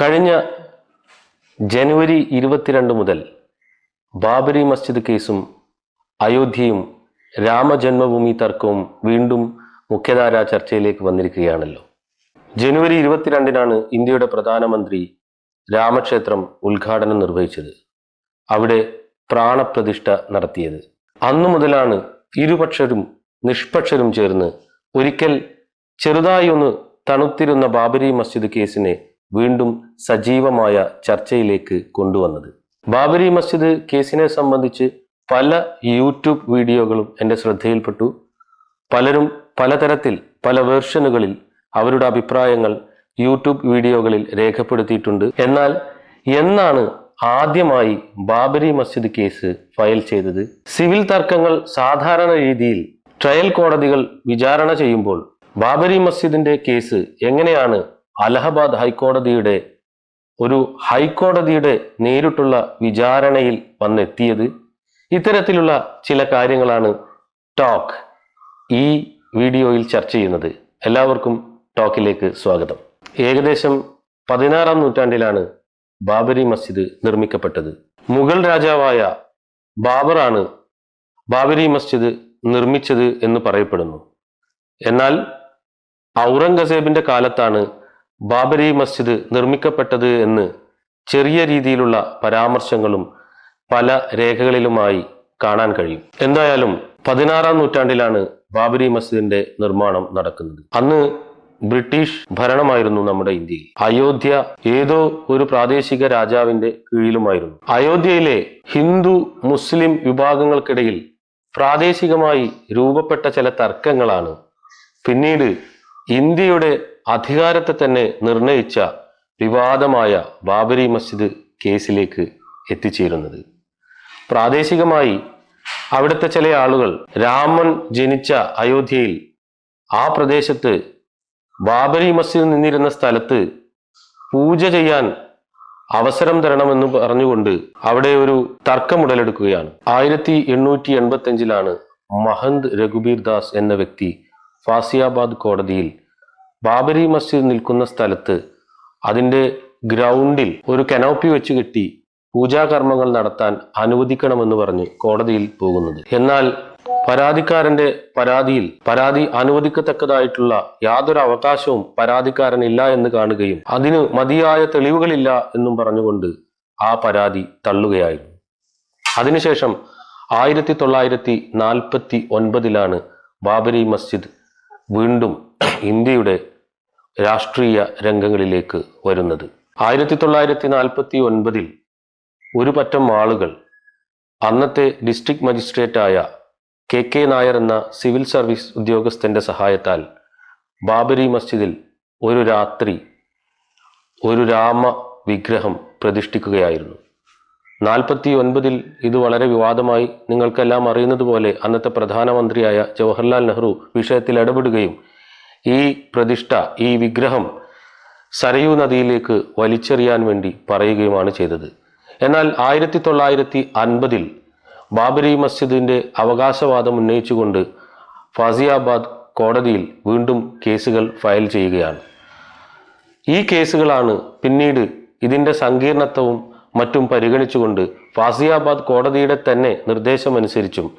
കഴിഞ്ഞ ജനുവരി ഇരുപത്തിരണ്ട് മുതൽ ബാബരി മസ്ജിദ് കേസും അയോധ്യയും രാമജന്മഭൂമി തർക്കവും വീണ്ടും മുഖ്യധാര ചർച്ചയിലേക്ക് വന്നിരിക്കുകയാണല്ലോ. ജനുവരി ഇരുപത്തിരണ്ടിനാണ് ഇന്ത്യയുടെ പ്രധാനമന്ത്രി രാമക്ഷേത്രം ഉദ്ഘാടനം നിർവഹിച്ചത്. അവിടെ പ്രാണപ്രതിഷ്ഠ നടത്തിയത്. അന്നു മുതലാണ് ഇരുപക്ഷരും നിഷ്പക്ഷരും ചേർന്ന് ഒരിക്കൽ ചെറുതായി ഒന്ന് തണുത്തിരുന്ന ബാബരി മസ്ജിദ് കേസിനെ വീണ്ടും സജീവമായ ചർച്ചയിലേക്ക് കൊണ്ടുവന്നത്. ബാബരി മസ്ജിദ് കേസിനെ സംബന്ധിച്ച് പല യൂട്യൂബ് വീഡിയോകളും എന്റെ ശ്രദ്ധയിൽപ്പെട്ടു. പലരും പലതരത്തിൽ പല വേർഷനുകളിൽ അവരുടെ അഭിപ്രായങ്ങൾ യൂട്യൂബ് വീഡിയോകളിൽ രേഖപ്പെടുത്തിയിട്ടുണ്ട്. എന്നാൽ എന്നാണ് ആദ്യമായി ബാബരി മസ്ജിദ് കേസ് ഫയൽ ചെയ്തത്? സിവിൽ തർക്കങ്ങൾ സാധാരണ രീതിയിൽ ട്രയൽ കോടതികൾ വിചാരണ ചെയ്യുമ്പോൾ ബാബരി മസ്ജിദിന്റെ കേസ് എങ്ങനെയാണ് അലഹബാദ് ഹൈക്കോടതിയുടെ ഒരു ഹൈക്കോടതിയുടെ നേരിട്ടുള്ള വിചാരണയിൽ വന്നെത്തിയത് ഇത്തരത്തിലുള്ള ചില കാര്യങ്ങളാണ് ടോക്ക് ഈ വീഡിയോയിൽ ചർച്ച ചെയ്യുന്നത്. എല്ലാവർക്കും ടോക്കിലേക്ക് സ്വാഗതം. ഏകദേശം പതിനാറാം നൂറ്റാണ്ടിലാണ് ബാബരി മസ്ജിദ് നിർമ്മിക്കപ്പെട്ടത്. മുഗൾ രാജാവായ ബാബറാണ് ബാബരി മസ്ജിദ് നിർമ്മിച്ചത് എന്ന് പറയപ്പെടുന്നു. എന്നാൽ ഔറംഗസേബിന്റെ കാലത്താണ് ബാബരി മസ്ജിദ് നിർമ്മിക്കപ്പെട്ടത് എന്ന് ചെറിയ രീതിയിലുള്ള പരാമർശങ്ങളും പല രേഖകളിലുമായി കാണാൻ കഴിയും. എന്തായാലും പതിനാറാം നൂറ്റാണ്ടിലാണ് ബാബരി മസ്ജിദിന്റെ നിർമ്മാണം നടക്കുന്നത്. അന്ന് ബ്രിട്ടീഷ് ഭരണമായിരുന്നു നമ്മുടെ ഇന്ത്യയിൽ. അയോധ്യ ഏതോ ഒരു പ്രാദേശിക രാജാവിന്റെ കീഴിലുമായിരുന്നു. അയോധ്യയിലെ ഹിന്ദു മുസ്ലിം വിഭാഗങ്ങൾക്കിടയിൽ പ്രാദേശികമായി രൂപപ്പെട്ട ചില തർക്കങ്ങളാണ് പിന്നീട് ഇന്ത്യയുടെ അധികാരത്തെ തന്നെ നിർണയിച്ച വിവാദമായ ബാബരി മസ്ജിദ് കേസിലേക്ക് എത്തിച്ചേരുന്നത്. പ്രാദേശികമായി അവിടുത്തെ ചില ആളുകൾ രാമൻ ജനിച്ച അയോധ്യയിൽ ആ പ്രദേശത്ത് ബാബരി മസ്ജിദ് നിന്നിരുന്ന സ്ഥലത്ത് പൂജ ചെയ്യാൻ അവസരം തരണമെന്ന് പറഞ്ഞുകൊണ്ട് അവിടെ ഒരു തർക്കം ഉടലെടുക്കുകയാണ്. ആയിരത്തി എണ്ണൂറ്റി എൺപത്തി അഞ്ചിലാണ് മഹന്ത് രഘുബീർ ദാസ് എന്ന വ്യക്തി ഫാസിയാബാദ് കോടതിയിൽ ബാബരി മസ്ജിദ് നിൽക്കുന്ന സ്ഥലത്ത് അതിന്റെ ഗ്രൗണ്ടിൽ ഒരു കനോപ്പി വെച്ച് കെട്ടി പൂജാകർമ്മങ്ങൾ നടത്താൻ അനുവദിക്കണമെന്ന് പറഞ്ഞ് കോടതിയിൽ പോകുന്നത്. എന്നാൽ പരാതിക്കാരന്റെ പരാതിയിൽ പരാതി അനുവദിക്കത്തക്കതായിട്ടുള്ള യാതൊരു അവകാശവും പരാതിക്കാരനില്ല എന്ന് കാണുകയും അതിന് മതിയായ തെളിവുകളില്ല എന്നും പറഞ്ഞുകൊണ്ട് ആ പരാതി തള്ളുകയായിരുന്നു. അതിനുശേഷം ആയിരത്തി തൊള്ളായിരത്തി നാൽപ്പത്തി ഒൻപതിലാണ് ബാബരി മസ്ജിദ് വീണ്ടും ഇന്ത്യയുടെ രാഷ്ട്രീയ രംഗങ്ങളിലേക്ക് വരുന്നത്. ആയിരത്തി തൊള്ളായിരത്തി നാൽപ്പത്തി ഒൻപതിൽ ഒരു പറ്റം ആളുകൾ അന്നത്തെ ഡിസ്ട്രിക്ട് മജിസ്ട്രേറ്റായ കെ കെ നായർ എന്ന സിവിൽ സർവീസ് ഉദ്യോഗസ്ഥന്റെ സഹായത്താൽ ബാബരി മസ്ജിദിൽ ഒരു രാത്രി ഒരു രാമ വിഗ്രഹം പ്രതിഷ്ഠിക്കുകയായിരുന്നു. നാൽപ്പത്തി ഒൻപതിൽ ഇത് വളരെ വിവാദമായി നിങ്ങൾക്കെല്ലാം അറിയുന്നത് പോലെ അന്നത്തെ പ്രധാനമന്ത്രിയായ ജവഹർലാൽ നെഹ്റു വിഷയത്തിൽ ഇടപെടുകയും ഈ പ്രതിഷ്ഠ ഈ വിഗ്രഹം സരയൂ നദിയിലേക്ക് വലിച്ചെറിയാൻ വേണ്ടി പറയുകയുമാണ് ചെയ്തത്. എന്നാൽ ആയിരത്തി തൊള്ളായിരത്തി അൻപതിൽ ബാബരി മസ്ജിദിന്റെ അവകാശവാദം ഉന്നയിച്ചുകൊണ്ട് ഫാസിയാബാദ് കോടതിയിൽ വീണ്ടും കേസുകൾ ഫയൽ ചെയ്യുകയാണ്. ഈ കേസുകളാണ് പിന്നീട് ഇതിന്റെ സങ്കീർണത്വവും മറ്റും പരിഗണിച്ചുകൊണ്ട് ഫാസിയാബാദ് കോടതിയുടെ തന്നെ നിർദ്ദേശമനുസരിച്ചും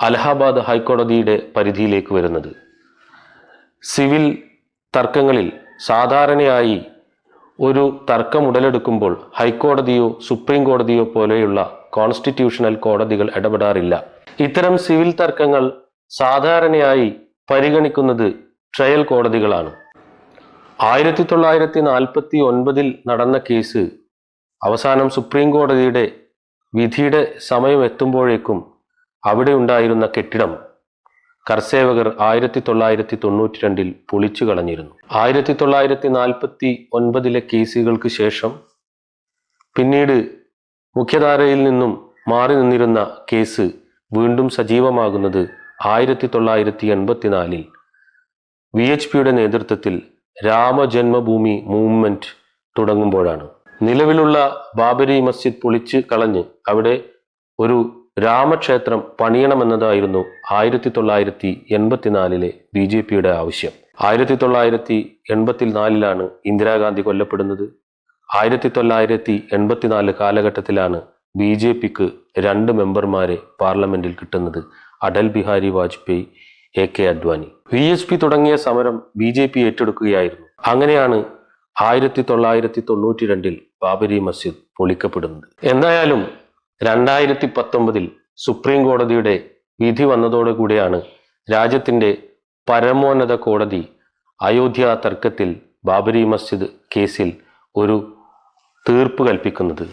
അലഹാബാദ് ഹൈക്കോടതിയുടെ പരിധിയിലേക്ക് വരുന്നത്. സിവിൽ തർക്കങ്ങളിൽ സാധാരണയായി ഒരു തർക്കം ഉടലെടുക്കുമ്പോൾ ഹൈക്കോടതിയോ സുപ്രീം കോടതിയോ പോലെയുള്ള കോൺസ്റ്റിറ്റ്യൂഷണൽ കോടതികൾ ഇടപെടാറില്ല. ഇത്തരം സിവിൽ തർക്കങ്ങൾ സാധാരണയായി പരിഗണിക്കുന്നത് ട്രയൽ കോടതികളാണ്. ആയിരത്തി തൊള്ളായിരത്തി നാൽപ്പത്തി ഒൻപതിൽ നടന്ന കേസ് അവസാനം സുപ്രീം കോടതിയുടെ വിധിയുടെ സമയം എത്തുമ്പോഴേക്കും അവിടെ ഉണ്ടായിരുന്ന കെട്ടിടം കർസേവകർ ആയിരത്തി തൊള്ളായിരത്തി തൊണ്ണൂറ്റി രണ്ടിൽ പൊളിച്ചു കളഞ്ഞിരുന്നു. ആയിരത്തി തൊള്ളായിരത്തി നാൽപ്പത്തി ഒൻപതിലെ കേസുകൾക്ക് ശേഷം പിന്നീട് മുഖ്യധാരയിൽ നിന്നും മാറി നിന്നിരുന്ന കേസ് വീണ്ടും സജീവമാകുന്നത് ആയിരത്തി തൊള്ളായിരത്തി എൺപത്തിനാലിൽ വി എച്ച് പിയുടെ നേതൃത്വത്തിൽ രാമജന്മഭൂമി മൂവ്മെന്റ് തുടങ്ങുമ്പോഴാണ്. നിലവിലുള്ള ബാബരി മസ്ജിദ് പൊളിച്ച് കളഞ്ഞ് അവിടെ ഒരു രാമക്ഷേത്രം പണിയണമെന്നതായിരുന്നു ആയിരത്തി തൊള്ളായിരത്തി എൺപത്തിനാലിലെ ബി ജെ പിയുടെ ആവശ്യം. ആയിരത്തി തൊള്ളായിരത്തി എൺപത്തി നാലിലാണ് ഇന്ദിരാഗാന്ധി കൊല്ലപ്പെടുന്നത്. ആയിരത്തി തൊള്ളായിരത്തി എൺപത്തിനാല് കാലഘട്ടത്തിലാണ് ബി ജെ പിക്ക് രണ്ട് മെമ്പർമാരെ പാർലമെന്റിൽ കിട്ടുന്നത്. Atal Bihari Vajpayee A K Advani. V S P തുടങ്ങിയ സമരം ബി ജെ പി ഏറ്റെടുക്കുകയായിരുന്നു. അങ്ങനെയാണ് ആയിരത്തി തൊള്ളായിരത്തി തൊണ്ണൂറ്റി രണ്ടിൽ ബാബരി മസ്ജിദ് പൊളിക്കപ്പെടുന്നത്. എന്തായാലും രണ്ടായിരത്തി പത്തൊമ്പതിൽ സുപ്രീം കോടതിയുടെ വിധി വന്നതോടുകൂടിയാണ് രാജ്യത്തിന്റെ പരമോന്നത കോടതി അയോധ്യ തർക്കത്തിൽ ബാബരി മസ്ജിദ് കേസിൽ ഒരു തീർപ്പ് കൽപ്പിക്കുന്നത്.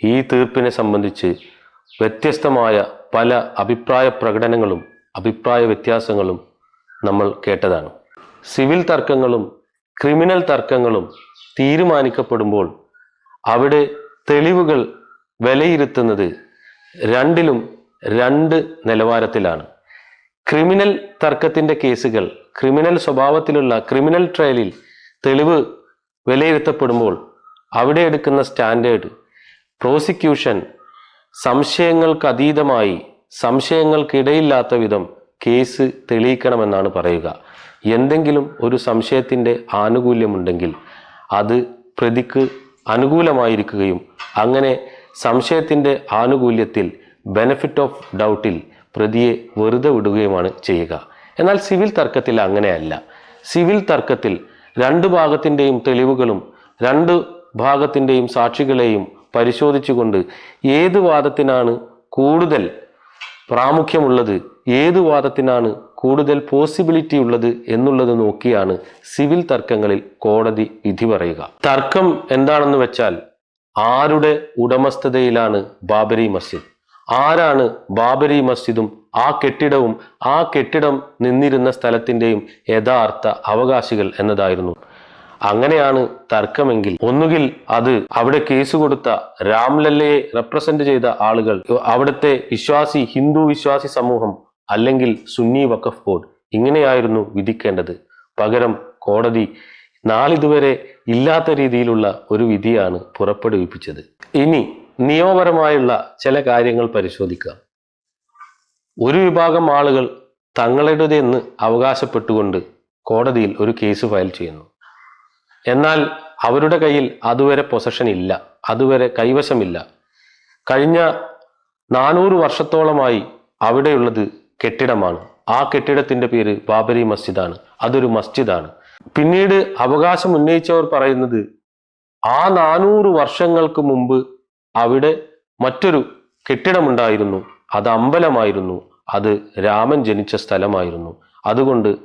ഈ തീർപ്പിനെ സംബന്ധിച്ച് വ്യത്യസ്തമായ പല അഭിപ്രായ പ്രകടനങ്ങളും അഭിപ്രായ വ്യത്യാസങ്ങളും നമ്മൾ കേട്ടതാണ്. സിവിൽ തർക്കങ്ങളും ക്രിമിനൽ തർക്കങ്ങളും തീരുമാനിക്കപ്പെടുമ്പോൾ അവിടെ തെളിവുകൾ വിലയിരുത്തുന്നത് രണ്ടിലും രണ്ട് നിലവാരത്തിലാണ്. ക്രിമിനൽ തർക്കത്തിന്റെ കേസുകൾ ക്രിമിനൽ സ്വഭാവത്തിലുള്ള ക്രിമിനൽ ട്രയലിൽ തെളിവ് വിലയിരുത്തപ്പെടുമ്പോൾ അവിടെ എടുക്കുന്ന സ്റ്റാൻഡേർഡ് പ്രോസിക്യൂഷൻ സംശയങ്ങൾക്ക് അതീതമായി സംശയങ്ങൾക്കിടയില്ലാത്ത വിധം കേസ് തെളിയിക്കണമെന്നാണ് പറയുക. എന്തെങ്കിലും ഒരു സംശയത്തിന്റെ ആനുകൂല്യമുണ്ടെങ്കിൽ അത് പ്രതിക്ക് അനുകൂലമായിരിക്കുകയും അങ്ങനെ സംശയത്തിന്റെ ആനുകൂല്യത്തിൽ ബെനഫിറ്റ് ഓഫ് ഡൗട്ടിൽ പ്രതിയെ വെറുതെ വിടുകയുമാണ് ചെയ്യുക. എന്നാൽ സിവിൽ തർക്കത്തിൽ അങ്ങനെയല്ല. സിവിൽ തർക്കത്തിൽ രണ്ട് ഭാഗത്തിന്റെയും തെളിവുകളും രണ്ട് ഭാഗത്തിന്റെയും സാക്ഷികളെയും പരിശോധിച്ചുകൊണ്ട് ഏത് വാദത്തിനാണ് കൂടുതൽ പ്രാമുഖ്യമുള്ളത് ഏത് വാദത്തിനാണ് കൂടുതൽ പോസിബിലിറ്റി ഉള്ളത് എന്നുള്ളത് നോക്കിയാണ് സിവിൽ തർക്കങ്ങളിൽ കോടതി വിധി പറയുക. തർക്കം എന്താണെന്ന് വെച്ചാൽ ആരുടെ ഉടമസ്ഥതയിലാണ് ബാബരി മസ്ജിദ്? ആരാണ് ബാബരി മസ്ജിദും ആ കെട്ടിടവും ആ കെട്ടിടം നിന്നിരുന്ന സ്ഥലത്തിന്റെയും യഥാർത്ഥ അവകാശികൾ എന്നതായിരുന്നു. അങ്ങനെയാണ് തർക്കമെങ്കിൽ ഒന്നുകിൽ അത് അവിടെ കേസ് കൊടുത്ത രാംലല്ലയെ റെപ്രസെന്റ് ചെയ്ത ആളുകൾ അവിടുത്തെ വിശ്വാസി ഹിന്ദു വിശ്വാസി സമൂഹം അല്ലെങ്കിൽ സുന്നി വഖഫ് ബോർഡ് ഇങ്ങനെയായിരുന്നു വിധിക്കേണ്ടത്. പകരം കോടതി നാളിതുവരെ ഇല്ലാത്ത രീതിയിലുള്ള ഒരു വിധിയാണ് പുറപ്പെടുവിപ്പിച്ചത്. ഇനി നിയമപരമായുള്ള ചില കാര്യങ്ങൾ പരിശോധിക്കാം. ഒരു വിഭാഗം ആളുകൾ തങ്ങളുടേതെന്ന് അവകാശപ്പെട്ടുകൊണ്ട് കോടതിയിൽ ഒരു കേസ് ഫയൽ ചെയ്യുന്നു. എന്നാൽ അവരുടെ കയ്യിൽ അതുവരെ പൊസഷൻ ഇല്ല. അതുവരെ കൈവശമില്ല. കഴിഞ്ഞ നാനൂറ് വർഷത്തോളമായി അവിടെയുള്ളത് കെട്ടിടമാണ്. ആ കെട്ടിടത്തിന്റെ പേര് ബാബരി മസ്ജിദാണ്. അതൊരു മസ്ജിദാണ്. പിന്നീട് അവകാശം ഉന്നയിച്ചവർ പറയുന്നത് ആ നാനൂറ് വർഷങ്ങൾക്ക് മുമ്പ് അവിടെ മറ്റൊരു കെട്ടിടമുണ്ടായിരുന്നു. അത് അമ്പലമായിരുന്നു. അത് രാമൻ ജനിച്ച സ്ഥലമായിരുന്നു. അതുകൊണ്ട്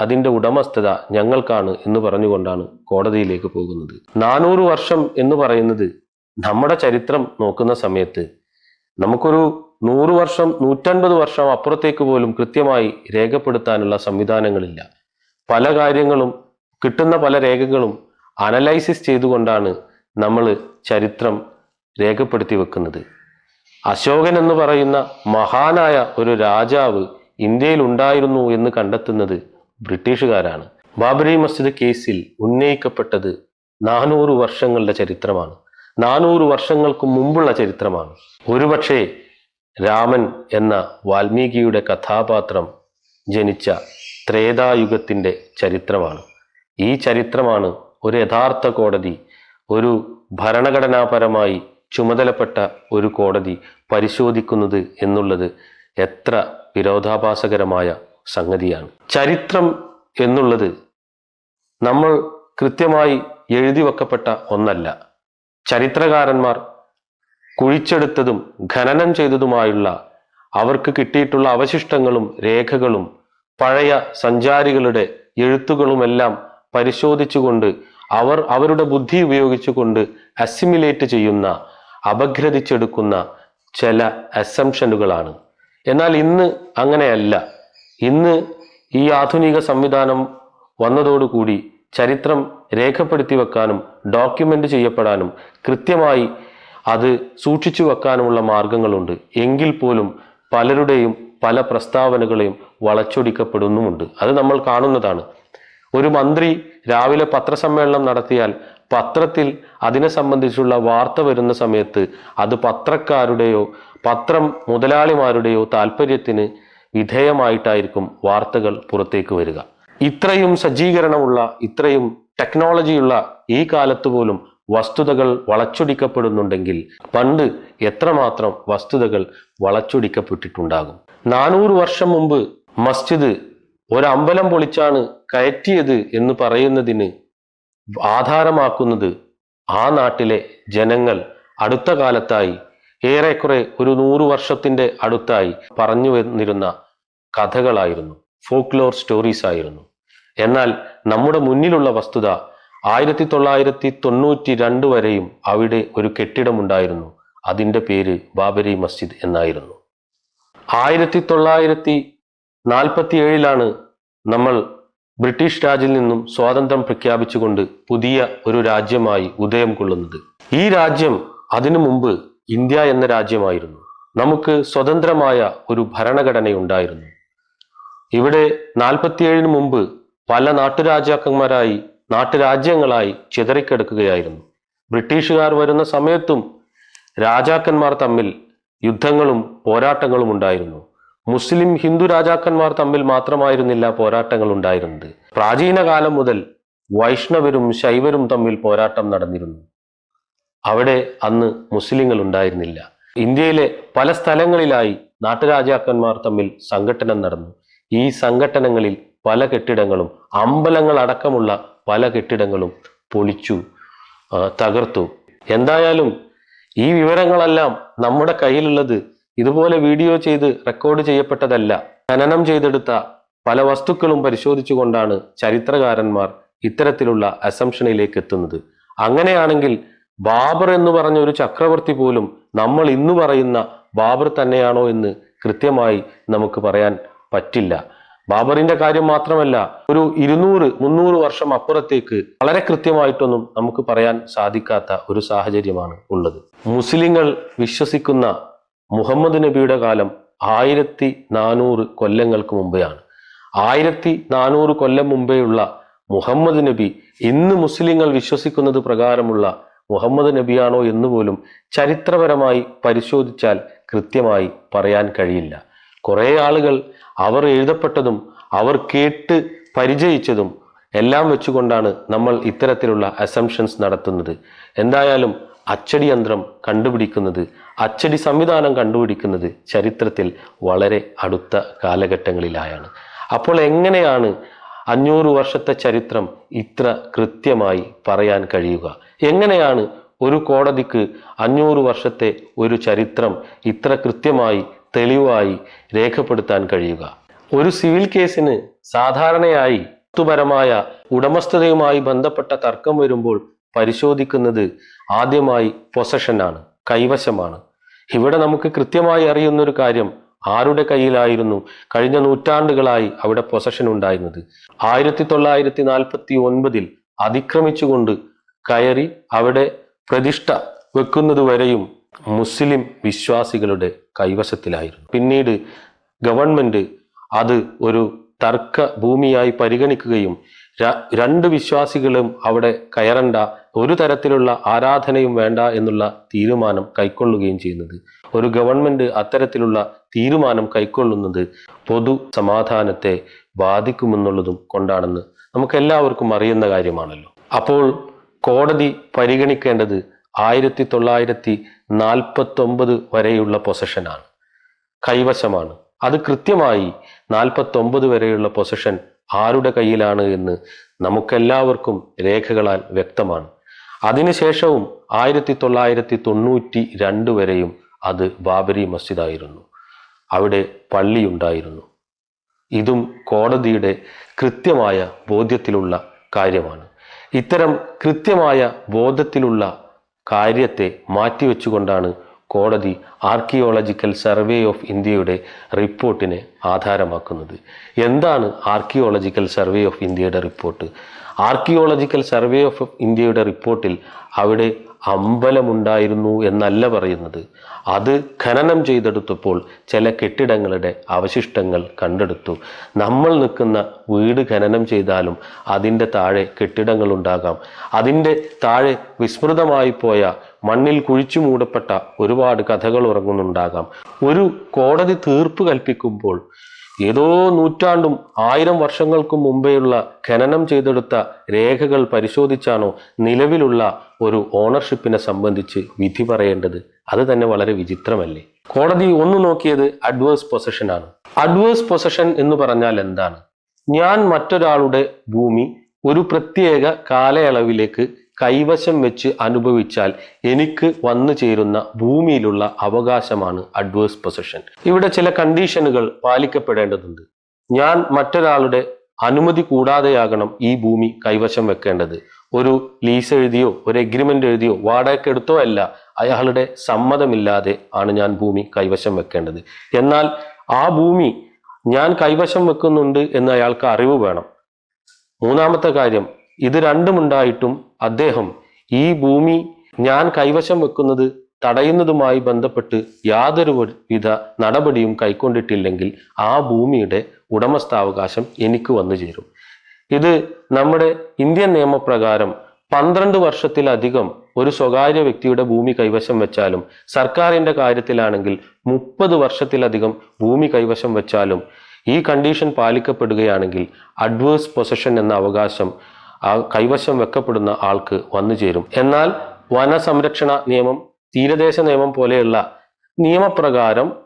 അതിന്റെ ഉടമസ്ഥത ഞങ്ങൾക്കാണ് എന്ന് പറഞ്ഞുകൊണ്ടാണ് കോടതിയിലേക്ക് പോകുന്നത്. നാനൂറ് വർഷം എന്ന് പറയുന്നത് നമ്മുടെ ചരിത്രം നോക്കുന്ന സമയത്ത് നമുക്കൊരു നൂറ് വർഷം നൂറ്റൻപത് വർഷം അപ്പുറത്തേക്ക് പോലും കൃത്യമായി രേഖപ്പെടുത്താനുള്ള സംവിധാനങ്ങളില്ല. പല കാര്യങ്ങളും കിട്ടുന്ന പല രേഖകളും അനലൈസിസ് ചെയ്തുകൊണ്ടാണ് നമ്മൾ ചരിത്രം രേഖപ്പെടുത്തി വെക്കുന്നത്. അശോകൻ എന്ന് പറയുന്ന മഹാനായ ഒരു രാജാവ് ഇന്ത്യയിൽ ഉണ്ടായിരുന്നു എന്ന് കണ്ടെത്തുന്നത് ബ്രിട്ടീഷുകാരാണ്. ബാബരി മസ്ജിദ് കേസിൽ ഉന്നയിക്കപ്പെട്ടത് നാനൂറ് വർഷങ്ങളുടെ ചരിത്രമാണ്. നാനൂറ് വർഷങ്ങൾക്ക് മുമ്പുള്ള ചരിത്രമാണ്. ഒരുപക്ഷെ രാമൻ എന്ന വാൽമീകിയുടെ കഥാപാത്രം ജനിച്ച ത്രേതായുഗത്തിന്റെ ചരിത്രമാണ്. ഈ ചരിത്രമാണ് ഒരു യഥാർത്ഥ കോടതി ഒരു ഭരണഘടനാപരമായി ചുമതലപ്പെട്ട ഒരു കോടതി പരിശോധിക്കുന്നത് എന്നുള്ളത് എത്ര വിരോധാഭാസകരമായ സംഗതിയാണ്. ചരിത്രം എന്നുള്ളത് നമ്മൾ കൃത്യമായി എഴുതി വെക്കപ്പെട്ട ഒന്നല്ല. ചരിത്രകാരന്മാർ കുഴിച്ചെടുത്തതും ഖനനം ചെയ്തതുമായുള്ള അവർക്ക് കിട്ടിയിട്ടുള്ള അവശിഷ്ടങ്ങളും രേഖകളും പഴയ സഞ്ചാരികളുടെ എഴുത്തുകളുമെല്ലാം പരിശോധിച്ചുകൊണ്ട് അവർ അവരുടെ ബുദ്ധി ഉപയോഗിച്ചുകൊണ്ട് അസിമിലേറ്റ് ചെയ്യുന്ന അപഗ്രഥിച്ചെടുക്കുന്ന ചില അസംഷനുകളാണ്. എന്നാൽ ഇന്ന് അങ്ങനെയല്ല. ഇന്ന് ഈ ആധുനിക സംവിധാനം വന്നതോടുകൂടി ചരിത്രം രേഖപ്പെടുത്തി വെക്കാനും ഡോക്യുമെന്റ് ചെയ്യപ്പെടാനും കൃത്യമായി അത് സൂക്ഷിച്ചു വെക്കാനുമുള്ള മാർഗങ്ങളുണ്ട്. എങ്കിൽ പോലും പലരുടെയും പല പ്രസ്താവനകളെയും വളച്ചൊടിക്കപ്പെടുന്നുമുണ്ട്. അത് നമ്മൾ കാണുന്നതാണ്. ഒരു മന്ത്രി രാവിലെ പത്രസമ്മേളനം നടത്തിയാൽ പത്രത്തിൽ അതിനെ സംബന്ധിച്ചുള്ള വാർത്ത വരുന്ന സമയത്ത് അത് പത്രക്കാരുടെയോ പത്രം മുതലാളിമാരുടെയോ താല്പര്യത്തിന് വിധേയമായിട്ടായിരിക്കും വാർത്തകൾ പുറത്തേക്ക് വരിക. ഇത്രയും സജ്ജീകരണമുള്ള ഇത്രയും ടെക്നോളജിയുള്ള ഈ കാലത്ത് പോലും വസ്തുതകൾ വളച്ചൊടിക്കപ്പെടുന്നുണ്ടെങ്കിൽ പണ്ട് എത്രമാത്രം വസ്തുതകൾ വളച്ചൊടിക്കപ്പെട്ടിട്ടുണ്ടാകും? നാനൂറ് വർഷം മുമ്പ് മസ്ജിദ് ഒരമ്പലം പൊളിച്ചാണ് കയറ്റിയത് എന്ന് പറയുന്നതിന് ആധാരമാക്കുന്നത് ആ നാട്ടിലെ ജനങ്ങൾ അടുത്ത കാലത്തായി ഏറെക്കുറെ ഒരു നൂറ് വർഷത്തിന്റെ അടുത്തായി പറഞ്ഞു വന്നിരുന്ന കഥകളായിരുന്നു ഫോക്ലോർ സ്റ്റോറീസ് ആയിരുന്നു. എന്നാൽ നമ്മുടെ മുന്നിലുള്ള വസ്തുത ആയിരത്തി തൊള്ളായിരത്തി തൊണ്ണൂറ്റി രണ്ട് വരെയും അവിടെ ഒരു കെട്ടിടമുണ്ടായിരുന്നു. അതിന്റെ പേര് ബാബരി മസ്ജിദ് എന്നായിരുന്നു. ആയിരത്തി തൊള്ളായിരത്തി നാൽപ്പത്തി ഏഴിലാണ് നമ്മൾ ബ്രിട്ടീഷ് രാജിൽ നിന്നും സ്വാതന്ത്ര്യം പ്രഖ്യാപിച്ചുകൊണ്ട് പുതിയ ഒരു രാജ്യമായി ഉദയം കൊള്ളുന്നത്. ഈ രാജ്യം അതിനു മുമ്പ് ഇന്ത്യ എന്ന രാജ്യമായിരുന്നു. നമുക്ക് സ്വതന്ത്രമായ ഒരു ഭരണഘടനയുണ്ടായിരുന്നു. ഇവിടെ നാൽപ്പത്തിയേഴിന് മുമ്പ് പല നാട്ടുരാജാക്കന്മാരായി നാട്ടുരാജ്യങ്ങളായി ചിതറിക്കിടക്കുകയായിരുന്നു. ബ്രിട്ടീഷുകാർ വരുന്ന സമയത്തും രാജാക്കന്മാർ തമ്മിൽ യുദ്ധങ്ങളും പോരാട്ടങ്ങളും ഉണ്ടായിരുന്നു. മുസ്ലിം ഹിന്ദു രാജാക്കന്മാർ തമ്മിൽ മാത്രമായിരുന്നില്ല പോരാട്ടങ്ങൾ ഉണ്ടായിരുന്നത്. പ്രാചീന കാലം മുതൽ വൈഷ്ണവരും ശൈവരും തമ്മിൽ പോരാട്ടം നടന്നിരുന്നു. അവിടെ അന്ന് മുസ്ലിങ്ങൾ ഉണ്ടായിരുന്നില്ല. ഇന്ത്യയിലെ പല സ്ഥലങ്ങളിലായി നാട്ടുരാജാക്കന്മാർ തമ്മിൽ സംഘട്ടനം നടന്നു. ഈ സംഘട്ടനങ്ങളിൽ പല കെട്ടിടങ്ങളും അമ്പലങ്ങൾ അടക്കമുള്ള പല കെട്ടിടങ്ങളും പൊളിച്ചു തകർത്തു. എന്തായാലും ഈ വിവരങ്ങളെല്ലാം നമ്മുടെ കയ്യിലുള്ളത് ഇതുപോലെ വീഡിയോ ചെയ്ത് റെക്കോർഡ് ചെയ്യപ്പെട്ടതല്ല. ഖനനം ചെയ്തെടുത്ത പല വസ്തുക്കളും പരിശോധിച്ചുകൊണ്ടാണ് ചരിത്രകാരന്മാർ ഇത്തരത്തിലുള്ള അസംഷനിലേക്ക് എത്തുന്നത്. അങ്ങനെയാണെങ്കിൽ ബാബർ എന്ന് പറഞ്ഞ ഒരു ചക്രവർത്തി പോലും നമ്മൾ ഇന്ന് പറയുന്ന ബാബർ തന്നെയാണോ എന്ന് കൃത്യമായി നമുക്ക് പറയാൻ പറ്റില്ല. ബാബറിന്റെ കാര്യം മാത്രമല്ല ഒരു ഇരുന്നൂറ് മുന്നൂറ് വർഷം അപ്പുറത്തേക്ക് വളരെ കൃത്യമായിട്ടൊന്നും നമുക്ക് പറയാൻ സാധിക്കാത്ത ഒരു സാഹചര്യമാണ് ഉള്ളത്. മുസ്ലിങ്ങൾ വിശ്വസിക്കുന്ന മുഹമ്മദ് നബിയുടെ കാലം ആയിരത്തി നാനൂറ് കൊല്ലങ്ങൾക്ക് മുമ്പെയാണ്. ആയിരത്തി നാനൂറ് കൊല്ലം മുമ്പേയുള്ള മുഹമ്മദ് നബി ഇന്ന് മുസ്ലിങ്ങൾ വിശ്വസിക്കുന്നത് പ്രകാരമുള്ള മുഹമ്മദ് നബിയാണോ എന്ന് പോലും ചരിത്രപരമായി പരിശോധിച്ചാൽ കൃത്യമായി പറയാൻ കഴിയില്ല. കുറേ ആളുകൾ അവർ എഴുതപ്പെട്ടതും അവർ കേട്ട് പരിചയിച്ചതും എല്ലാം വെച്ചുകൊണ്ടാണ് നമ്മൾ ഇത്തരത്തിലുള്ള അസംഷൻസ് നടത്തുന്നത്. എന്തായാലും അച്ചടി യന്ത്രം കണ്ടുപിടിക്കുന്നത് അച്ചടി സംവിധാനം കണ്ടുപിടിക്കുന്നത് ചരിത്രത്തിൽ വളരെ അടുത്ത കാലഘട്ടങ്ങളിലായാണ്. അപ്പോൾ എങ്ങനെയാണ് അഞ്ഞൂറ് വർഷത്തെ ചരിത്രം ഇത്ര കൃത്യമായി പറയാൻ കഴിയുക? എങ്ങനെയാണ് ഒരു കോടതിക്ക് അഞ്ഞൂറ് വർഷത്തെ ഒരു ചരിത്രം ഇത്ര കൃത്യമായി തെളിവായി രേഖപ്പെടുത്താൻ കഴിയുക. ഒരു സിവിൽ കേസിന് സാധാരണയായി വസ്തുപരമായ ഉടമസ്ഥതയുമായി ബന്ധപ്പെട്ട തർക്കം വരുമ്പോൾ പരിശോധിക്കുന്നത് ആദ്യമായി പൊസഷനാണ് കൈവശമാണ്. ഇവിടെ നമുക്ക് കൃത്യമായി അറിയുന്നൊരു കാര്യം ആരുടെ കയ്യിലായിരുന്നു കഴിഞ്ഞ നൂറ്റാണ്ടുകളായി അവിടെ പൊസഷൻ ഉണ്ടായിരുന്നത്? ആയിരത്തി തൊള്ളായിരത്തി നാൽപ്പത്തി ഒൻപതിൽ അതിക്രമിച്ചുകൊണ്ട് കയറി അവിടെ പ്രതിഷ്ഠ വെക്കുന്നത് വരെയും മുസ്ലിം വിശ്വാസികളുടെ കൈവശത്തിലായിരുന്നു. പിന്നീട് ഗവൺമെന്റ് അത് ഒരു തർക്ക ഭൂമിയായി പരിഗണിക്കുകയും രണ്ട് വിശ്വാസികളും അവിടെ കയറണ്ട ഒരു തരത്തിലുള്ള ആരാധനയും വേണ്ട എന്നുള്ള തീരുമാനം കൈക്കൊള്ളുകയും ചെയ്യുന്നത് ഒരു ഗവൺമെന്റ് അത്തരത്തിലുള്ള തീരുമാനം കൈക്കൊള്ളുന്നത് പൊതു സമാധാനത്തെ ബാധിക്കുമെന്നുള്ളതും കൊണ്ടാണെന്ന് നമുക്ക് എല്ലാവർക്കും അറിയുന്ന കാര്യമാണല്ലോ. അപ്പോൾ കോടതി പരിഗണിക്കേണ്ടത് ആയിരത്തി തൊള്ളായിരത്തി നാൽപ്പത്തി ഒമ്പത് വരെയുള്ള പൊസഷനാണ്. കൈവശമാണ്. അത് കൃത്യമായി നാൽപ്പത്തൊമ്പത് വരെയുള്ള പൊസഷൻ ആരുടെ കയ്യിലാണ് എന്ന് നമുക്കെല്ലാവർക്കും രേഖകളാൽ വ്യക്തമാണ്. അതിനുശേഷവും ആയിരത്തി തൊള്ളായിരത്തി തൊണ്ണൂറ്റി രണ്ട് വരെയും അത് ബാബരി മസ്ജിദായിരുന്നു. അവിടെ പള്ളിയുണ്ടായിരുന്നു. ഇതും കോടതിയുടെ കൃത്യമായ ബോധ്യത്തിലുള്ള കാര്യമാണ്. ഇത്തരം കൃത്യമായ ബോധത്തിലുള്ള കാര്യത്തെ മാറ്റിവെച്ചുകൊണ്ടാണ് കോടതി ആർക്കിയോളജിക്കൽ സർവേ ഓഫ് ഇന്ത്യയുടെ റിപ്പോർട്ടിനെ ആധാരമാക്കുന്നത്. എന്താണ് ആർക്കിയോളജിക്കൽ സർവേ ഓഫ് ഇന്ത്യയുടെ റിപ്പോർട്ട്? ആർക്കിയോളജിക്കൽ സർവേ ഓഫ് ഇന്ത്യയുടെ റിപ്പോർട്ടിൽ അവിടെ അമ്പലമുണ്ടായിരുന്നു എന്നല്ല പറയുന്നത്. അത് ഖനനം ചെയ്തെടുത്തപ്പോൾ ചില കെട്ടിടങ്ങളുടെ അവശിഷ്ടങ്ങൾ കണ്ടെടുത്തു. നമ്മൾ നിൽക്കുന്ന വീട് ഖനനം ചെയ്താലും അതിന്റെ താഴെ കെട്ടിടങ്ങളുണ്ടാകാം അതിന്റെ താഴെ വിസ്മൃതമായി പോയ മണ്ണിൽ കുഴിച്ചു മൂടപ്പെട്ട ഒരുപാട് കഥകൾ ഉറങ്ങുന്നുണ്ടാകാം. ഒരു കോടതി തീർപ്പ് കൽപ്പിക്കുമ്പോൾ ഏതോ നൂറ്റാണ്ടും ആയിരം വർഷങ്ങൾക്കും മുമ്പേയുള്ള ഖനനം ചെയ്തെടുത്ത രേഖകൾ പരിശോധിച്ചാണോ നിലവിലുള്ള ഒരു ഓണർഷിപ്പിനെ സംബന്ധിച്ച് വിധി പറയേണ്ടത്? അത് തന്നെ വളരെ വിചിത്രമല്ലേ? കോടതി ഒന്ന് നോക്കിയത് അഡ്വേഴ്സ് പൊസഷൻ ആണ്. അഡ്വേഴ്സ് പൊസഷൻ എന്ന് പറഞ്ഞാൽ എന്താണ്? ഞാൻ മറ്റൊരാളുടെ ഭൂമി ഒരു പ്രത്യേക കാലയളവിലേക്ക് കൈവശം വെച്ച് അനുഭവിച്ചാൽ എനിക്ക് വന്നു ചേരുന്ന ഭൂമിയിലുള്ള അവകാശമാണ് അഡ്വേഴ്സ് പൊസഷൻ ഇവിടെ ചില കണ്ടീഷനുകൾ പാലിക്കപ്പെടേണ്ടതുണ്ട്. ഞാൻ മറ്റൊരാളുടെ അനുമതി കൂടാതെയാകണം ഈ ഭൂമി കൈവശം വെക്കേണ്ടത്. ഒരു ലീസ് എഴുതിയോ ഒരു എഗ്രിമെന്റ് എഴുതിയോ വാടക എടുത്തോ അല്ല അയാളുടെ സമ്മതമില്ലാതെ ആണ് ഞാൻ ഭൂമി കൈവശം വെക്കേണ്ടത്. എന്നാൽ ആ ഭൂമി ഞാൻ കൈവശം വെക്കുന്നുണ്ട് എന്ന് അയാൾക്ക് അറിവ് വേണം. മൂന്നാമത്തെ കാര്യം ഇത് രണ്ടുമുണ്ടായിട്ടും അദ്ദേഹം ഈ ഭൂമി ഞാൻ കൈവശം വെക്കുന്നത് തടയുന്നതുമായി ബന്ധപ്പെട്ട് യാതൊരു വിധ നടപടിയും കൈക്കൊണ്ടിട്ടില്ലെങ്കിൽ ആ ഭൂമിയുടെ ഉടമസ്ഥാവകാശം എനിക്ക് വന്നു ചേരും. ഇത് നമ്മുടെ ഇന്ത്യൻ നിയമപ്രകാരം പന്ത്രണ്ട് വർഷത്തിലധികം ഒരു സ്വകാര്യ വ്യക്തിയുടെ ഭൂമി കൈവശം വെച്ചാലും സർക്കാരിന്റെ കാര്യത്തിലാണെങ്കിൽ മുപ്പത് വർഷത്തിലധികം ഭൂമി കൈവശം വെച്ചാലും ഈ കണ്ടീഷൻ പാലിക്കപ്പെടുകയാണെങ്കിൽ അഡ്വേഴ്സ് പൊസഷൻ എന്ന അവകാശം ആ കൈവശം വെക്കപ്പെടുന്ന ആൾക്ക് വന്നു ചേരും എന്നാൽ വനസംരക്ഷണ നിയമം തീരദേശ നിയമം പോലെയുള്ള നിയമപ്രകാരം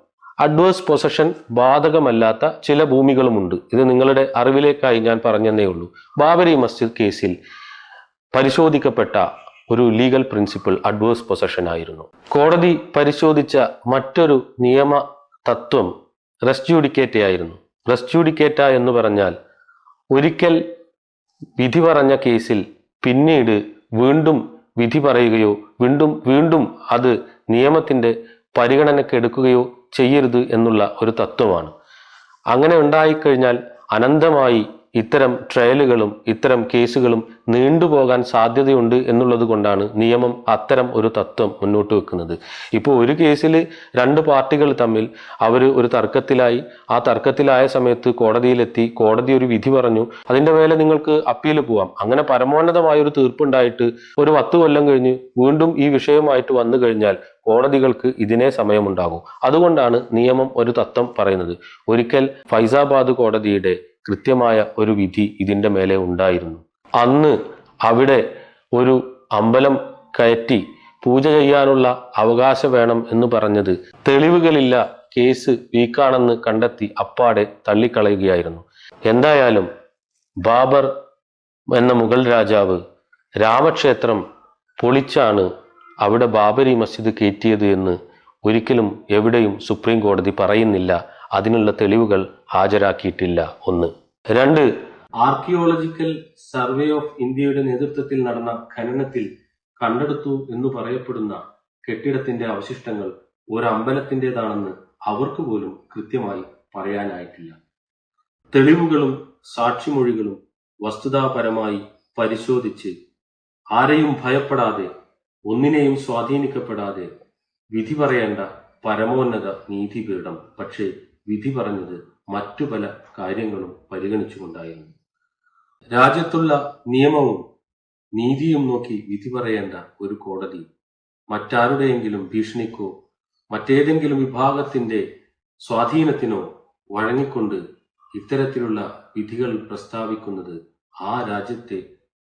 അഡ്വേഴ്സ് പൊസഷൻ ബാധകമല്ലാത്ത ചില ഭൂമികളുമുണ്ട്. ഇത് നിങ്ങളുടെ അറിവിലേക്കായി ഞാൻ പറഞ്ഞതേ ഉള്ളൂ. ബാബരി മസ്ജിദ് കേസിൽ പരിശോധിക്കപ്പെട്ട ഒരു ലീഗൽ പ്രിൻസിപ്പിൾ അഡ്വേഴ്സ് പൊസഷൻ ആയിരുന്നു. കോടതി പരിശോധിച്ച മറ്റൊരു നിയമ തത്വം റെസ്റ്റ്യൂഡിക്കേറ്റ ആയിരുന്നു. റെസ്റ്റ്യൂഡിക്കേറ്റ എന്ന് പറഞ്ഞാൽ ഒരിക്കൽ വിധി പറഞ്ഞ കേസിൽ പിന്നീട് വീണ്ടും വിധി പറയുകയോ വീണ്ടും വീണ്ടും അത് നിയമത്തിന്റെ പരിഗണനയ്ക്ക് എടുക്കുകയോ ചെയ്യരുത് എന്നുള്ള ഒരു തത്വമാണ്. അങ്ങനെ ഉണ്ടായിക്കഴിഞ്ഞാൽ അനന്തമായി ഇത്തരം ട്രയലുകളും ഇത്തരം കേസുകളും നീണ്ടുപോകാൻ സാധ്യതയുണ്ട് എന്നുള്ളത് കൊണ്ടാണ് നിയമം അത്തരം ഒരു തത്വം മുന്നോട്ട് വെക്കുന്നത്. ഇപ്പോൾ ഒരു കേസിൽ രണ്ട് പാർട്ടികൾ തമ്മിൽ അവർ ഒരു തർക്കത്തിലായി ആ തർക്കത്തിലായ സമയത്ത് കോടതിയിലെത്തി കോടതി ഒരു വിധി പറഞ്ഞു അതിന്റെ മേലെ നിങ്ങൾക്ക് അപ്പീൽ പോവാം. അങ്ങനെ പരമോന്നതമായ ഒരു തീർപ്പുണ്ടായിട്ട് ഒരു പത്ത് കൊല്ലം കഴിഞ്ഞ് വീണ്ടും ഈ വിഷയമായിട്ട് വന്നു കഴിഞ്ഞാൽ കോടതികൾക്ക് ഇതിനെ സമയമുണ്ടാകും. അതുകൊണ്ടാണ് നിയമം ഒരു തത്വം പറയുന്നത്. ഒരിക്കൽ ഫൈസാബാദ് കോടതിയുടെ കൃത്യമായ ഒരു വിധി ഇതിന്റെ മേലെ ഉണ്ടായിരുന്നു. അന്ന് അവിടെ ഒരു അമ്പലം കയറ്റി പൂജ ചെയ്യാനുള്ള അവകാശം വേണം എന്ന് പറഞ്ഞത് തെളിവുകളില്ല കേസ് വീക്കാണെന്ന് കണ്ടെത്തി അപ്പാടെ തള്ളിക്കളയുകയായിരുന്നു. എന്തായാലും ബാബർ എന്ന മുഗൾ രാജാവ് രാമക്ഷേത്രം പൊളിച്ചാണ് അവിടെ ബാബരി മസ്ജിദ് കയറ്റിയത് എന്ന് ഒരിക്കലും എവിടെയും സുപ്രീം കോടതി പറയുന്നില്ല. അതിനുള്ള തെളിവുകൾ ഹാജരാക്കിയിട്ടില്ല. ഒന്ന്. രണ്ട്. ആർക്കിയോളജിക്കൽ സർവേ ഓഫ് ഇന്ത്യയുടെ നേതൃത്വത്തിൽ നടന്ന ഖനനത്തിൽ കണ്ടെടുത്തു എന്ന് പറയപ്പെടുന്ന കെട്ടിടത്തിന്റെ അവശിഷ്ടങ്ങൾ ഒരു അമ്പലത്തിന്റെതാണെന്ന് അവർക്ക് പോലും കൃത്യമായി പറയാനായിട്ടില്ല. തെളിവുകളും സാക്ഷിമൊഴികളും വസ്തുതാപരമായി പരിശോധിച്ച് ആരെയും ഭയപ്പെടാതെ ഒന്നിനെയും സ്വാധീനിക്കപ്പെടാതെ വിധി പറയേണ്ട പരമോന്നത നീതിപീഠം. പക്ഷേ വിധി പറഞ്ഞത് മറ്റു പല കാര്യങ്ങളും പരിഗണിച്ചുകൊണ്ടായിരുന്നു. രാജ്യത്തുള്ള നിയമവും നീതിയും നോക്കി വിധി പറയേണ്ട ഒരു കോടതി മറ്റാരുടെയെങ്കിലും ഭീഷണിക്കോ മറ്റേതെങ്കിലും വിഭാഗത്തിന്റെ സ്വാധീനത്തിനോ വഴങ്ങിക്കൊണ്ട് ഇത്തരത്തിലുള്ള വിധികൾ പ്രസ്താവിക്കുന്നത് ആ രാജ്യത്തെ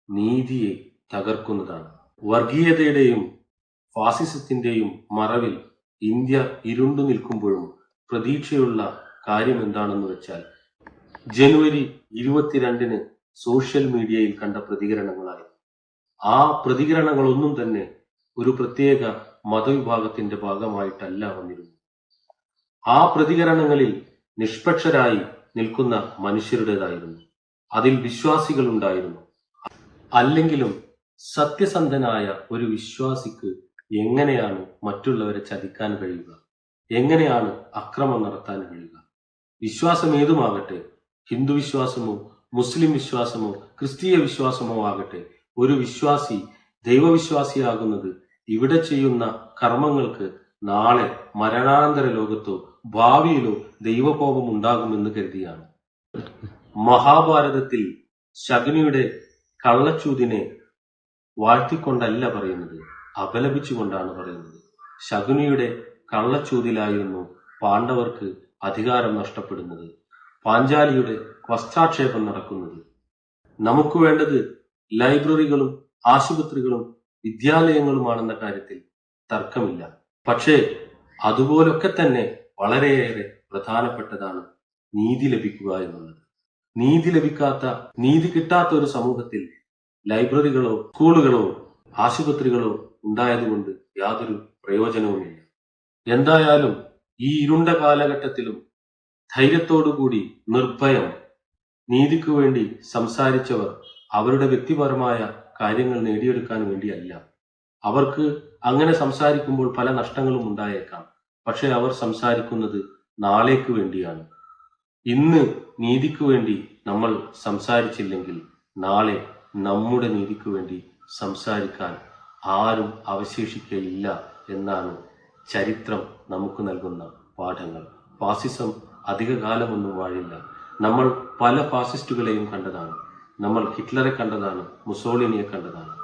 നീതിയെ തകർക്കുന്നതാണ്. വർഗീയതയുടെയും ഫാസിസത്തിന്റെയും മറവിൽ ഇന്ത്യ ഇരുണ്ടു നിൽക്കുമ്പോഴും പ്രതീക്ഷയുള്ള കാര്യം എന്താണെന്ന് വെച്ചാൽ ജനുവരി ഇരുപത്തിരണ്ടിന് സോഷ്യൽ മീഡിയയിൽ കണ്ട പ്രതികരണങ്ങളായി ആ പ്രതികരണങ്ങളൊന്നും തന്നെ ഒരു പ്രത്യേക മതവിഭാഗത്തിന്റെ ഭാഗമായിട്ടല്ല വന്നിരുന്നു ആ പ്രതികരണങ്ങളിൽ നിഷ്പക്ഷരായി നിൽക്കുന്ന മനുഷ്യരുടേതായിരുന്നു. അതിൽ വിശ്വാസികൾ ഉണ്ടായിരുന്നു അല്ലെങ്കിലും സത്യസന്ധനായ ഒരു വിശ്വാസിക്ക് എങ്ങനെയാണ് മറ്റുള്ളവരെ ചതിക്കാൻ കഴിയുക? എങ്ങനെയാണ് അക്രമം നടത്താൻ കഴിയുക? വിശ്വാസം ഏതുമാകട്ടെ? ഹിന്ദു വിശ്വാസമോ മുസ്ലിം വിശ്വാസമോ ക്രിസ്തീയ വിശ്വാസമോ ആകട്ടെ ഒരു വിശ്വാസി ദൈവവിശ്വാസിയാകുന്നത് ഇവിടെ ചെയ്യുന്ന കർമ്മങ്ങൾക്ക് നാളെ മരണാനന്തര ലോകത്തോ ഭാവിയിലോ ദൈവകോപം ഉണ്ടാകുമെന്ന് കരുതിയാണ്. മഹാഭാരതത്തിൽ ശകുനിയുടെ കള്ളച്ചൂതിനെ വാഴ്ത്തിക്കൊണ്ടല്ല പറയുന്നത് അപലപിച്ചുകൊണ്ടാണ് പറയുന്നത്. ശകുനിയുടെ കള്ളച്ചൂതിലായിരുന്നു പാണ്ഡവർക്ക് അധികാരം നഷ്ടപ്പെടുന്നത്. പാഞ്ചാലിയുടെ വസ്ത്രാക്ഷേപം നടക്കുന്നത്. നമുക്ക് വേണ്ടത് ലൈബ്രറികളും ആശുപത്രികളും വിദ്യാലയങ്ങളുമാണെന്ന കാര്യത്തിൽ തർക്കമില്ല. പക്ഷേ അതുപോലൊക്കെ തന്നെ വളരെയേറെ പ്രധാനപ്പെട്ടതാണ് നീതി ലഭിക്കുക എന്നുള്ളത്. നീതി ലഭിക്കാത്ത നീതി കിട്ടാത്ത ഒരു സമൂഹത്തിൽ ലൈബ്രറികളോ സ്കൂളുകളോ ആശുപത്രികളോ ഉണ്ടായതുകൊണ്ട് യാതൊരു പ്രയോജനവുമില്ല. എന്തായാലും ഈ ഇരുണ്ട കാലഘട്ടത്തിലും ധൈര്യത്തോടുകൂടി നിർഭയം നീതിക്കു വേണ്ടി സംസാരിച്ചവർ അവരുടെ വ്യക്തിപരമായ കാര്യങ്ങൾ നേടിയെടുക്കാൻ വേണ്ടിയല്ല. അവർക്ക് അങ്ങനെ സംസാരിക്കുമ്പോൾ പല നഷ്ടങ്ങളും ഉണ്ടായേക്കാം. പക്ഷെ അവർ സംസാരിക്കുന്നത് നാളേക്ക് വേണ്ടിയാണ്. ഇന്ന് നീതിക്ക് വേണ്ടി നമ്മൾ സംസാരിച്ചില്ലെങ്കിൽ നാളെ നമ്മുടെ നീതിക്ക് വേണ്ടി സംസാരിക്കാൻ ആരും അവശേഷിക്കയില്ല എന്നാണ് ചരിത്രം നമുക്ക് നൽകുന്ന പാഠങ്ങൾ. ഫാസിസം അധികകാലമൊന്നും വാഴില്ല. നമ്മൾ പല ഫാസിസ്റ്റുകളെയും കണ്ടതാണ്. നമ്മൾ ഹിറ്റ്ലറെ കണ്ടതാണ്. മുസോളിനിയെ കണ്ടതാണ്.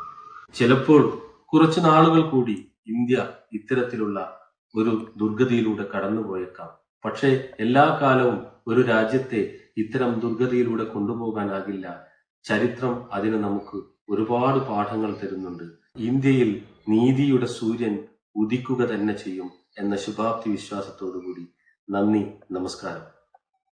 ചിലപ്പോൾ കുറച്ച് നാളുകൾ കൂടി ഇന്ത്യ ഇത്തരത്തിലുള്ള ഒരു ദുർഗതിയിലൂടെ കടന്നുപോയേക്കാം. പക്ഷേ എല്ലാ കാലവും ഒരു രാജ്യത്തെ ഇത്തരം ദുർഗതിയിലൂടെ കൊണ്ടുപോകാനാകില്ല. ചരിത്രം അതിന് നമുക്ക് ഒരുപാട് പാഠങ്ങൾ തരുന്നുണ്ട്. ഇന്ത്യയിൽ നീതിയുടെ സൂര്യൻ ഉദിക്കുക തന്നെ ചെയ്യും എന്ന ശുഭാപ്തി വിശ്വാസത്തോടുകൂടി നന്ദി നമസ്കാരം.